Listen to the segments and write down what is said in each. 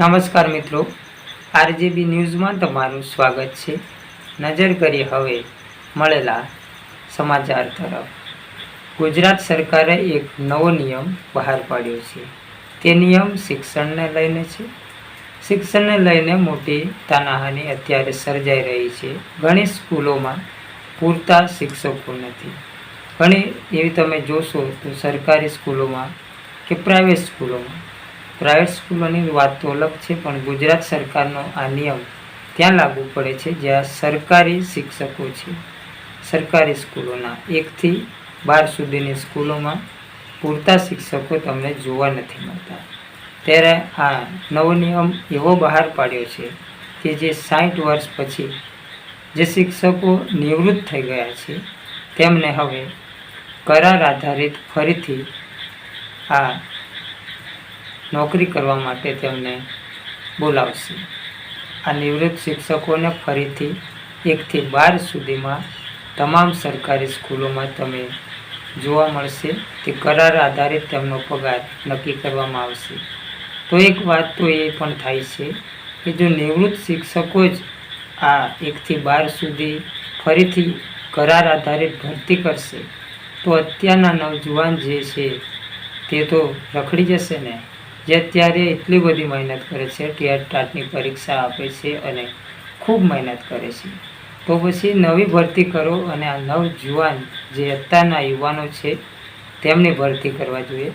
નમસ્કાર મિત્રો. આરજીબી ન્યૂઝમાં તમારું સ્વાગત છે. નજર કરીએ હવે મળેલા સમાચાર તરફ. ગુજરાત સરકારે એક નવો નિયમ બહાર પાડ્યો છે. તે નિયમ શિક્ષણને લઈને છે. શિક્ષણને લઈને મોટી તાનાહાની અત્યારે સર્જાઈ રહી છે. ઘણી સ્કૂલોમાં પૂરતા શિક્ષકો નથી. ઘણી, એવી તમે જોશો તો સરકારી સ્કૂલોમાં કે પ્રાઇવેટ સ્કૂલોમાં. પ્રાઇવેટ સ્કૂલોની વાત તો અલગ છે, પણ ગુજરાત સરકારનો આ નિયમ ત્યાં લાગુ પડે છે, જ્યાં સરકારી શિક્ષકો છે. સરકારી સ્કૂલોના એકથી બાર સુધીની સ્કૂલોમાં પૂરતા શિક્ષકો તમને જોવા નથી મળતા. ત્યારે આ નવો નિયમ એવો બહાર પાડ્યો છે કે જે સાઠ વર્ષ પછી જે શિક્ષકો નિવૃત્ત થઈ ગયા છે, તેમને હવે કરાર આધારિત ફરીથી આ નોકરી કરવા માટે તેમને બોલાવશે. આ નિવૃત્ત શિક્ષકોને ફરીથી એકથી બાર સુધીમાં તમામ સરકારી સ્કૂલોમાં તમે જોવા મળશે તે કરાર આધારિત તેમનો પગાર નક્કી કરવામાં આવશે. તો એક વાત તો એ પણ થાય છે કે જો નિવૃત્ત શિક્ષકો જ આ એકથી બાર સુધી ફરીથી કરાર આધારિત ભરતી કરશે, તો અત્યારના નવજુવાન જે છે તે તો રખડી જશે ને? જે અત્યારે એટલી બધી મહેનત કરે છે ટીઆર ટાટની પરીક્ષા આપે છે અને ખૂબ મહેનત કરે છે. તો પછી નવી ભરતી કરો અને આ નવ યુવાન જે અત્યારના યુવાનો છે, તેમની ભરતી કરવા જોઈએ.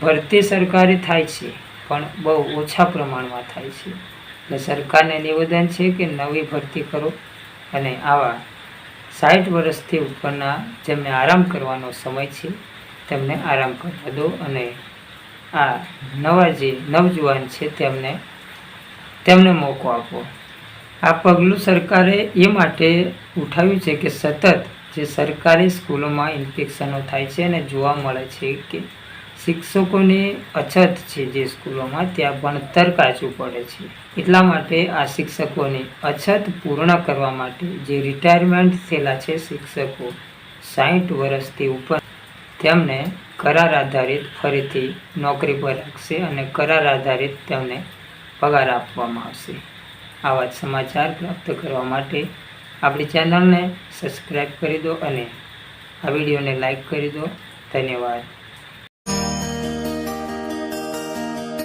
ભરતી સરકારી થાય છે, પણ બહુ ઓછા પ્રમાણમાં થાય છે. એટલે સરકારને નિવેદન છે કે નવી ભરતી કરો અને આવા સાઠ વર્ષથી ઉપરના જેમને આરામ કરવાનો સમય છે, તેમને આરામ કરવા દો અને આ નવા જે નવજુવાન છે તેમને. તેમને મોકો આપો. આ પગલું સરકારે એ માટે ઉઠાવ્યું છે કે સતત જે સરકારી સ્કૂલોમાં ઇન્ફેક્શનો થાય છે અને જોવા મળે છે કે શિક્ષકોની અછત છે જે સ્કૂલોમાં, ત્યાં ભણતર કાચું પડે છે. એટલા માટે આ શિક્ષકોની અછત પૂર્ણ કરવા માટે જે રિટાયરમેન્ટ થયેલા છે શિક્ષકો સાહીઠ વર્ષથી ઉપર તેમને કરાર આધારિત ફરીથી નોકરી પર રાખશે અને કરાર આધારિત તેમને પગાર આપવામાં આવશે. આવા જ સમાચાર પ્રાપ્ત કરવા માટે આપણી ચેનલને સબસ્ક્રાઈબ કરી દો અને આ વિડીયોને લાઈક કરી દો. ધન્યવાદ.